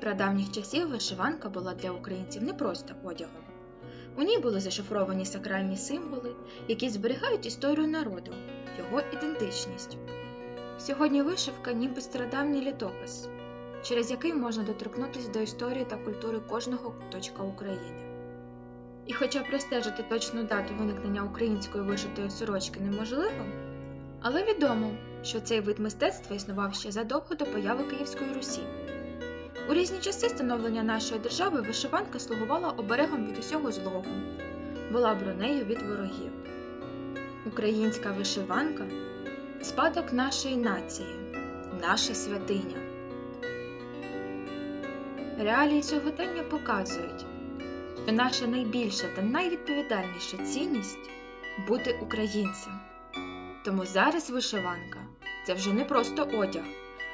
прадавніх часів вишиванка була для українців не просто одягом. У ній були зашифровані сакральні символи, які зберігають історію народу, його ідентичність. Сьогодні вишивка ніби стародавній літопис, через який можна доторкнутися до історії та культури кожного куточка України. І хоча простежити точну дату виникнення української вишитої сорочки неможливо, але відомо, що цей вид мистецтва існував ще задовго до появи Київської Русі. У різні часи становлення нашої держави вишиванка слугувала оберегом від усього злого, була бронею від ворогів. Українська вишиванка спадок нашої нації, наша святиня. Реалії сьогодення показують, що наша найбільша та найвідповідальніша цінність бути українцем. Тому зараз вишиванка це вже не просто одяг,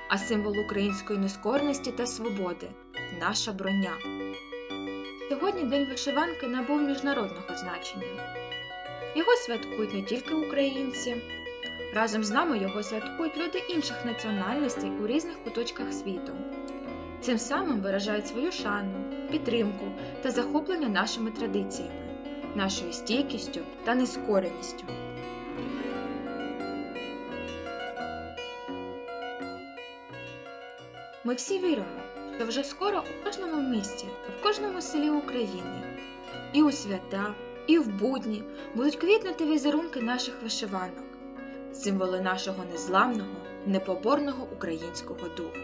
а символ української нескорності та свободи наша броня. Сьогодні День вишиванки набув міжнародного значення. Його святкують не тільки українці, разом з нами його святкують люди інших національностей у різних куточках світу. Цим самим виражають свою шану, підтримку та захоплення нашими традиціями, нашою стійкістю та нескореністю. Ми всі віримо, що вже скоро у кожному місті, в кожному селі України, і у свята, і в будні будуть квітнути візерунки наших вишиванок, символи нашого незламного, непоборного українського духу.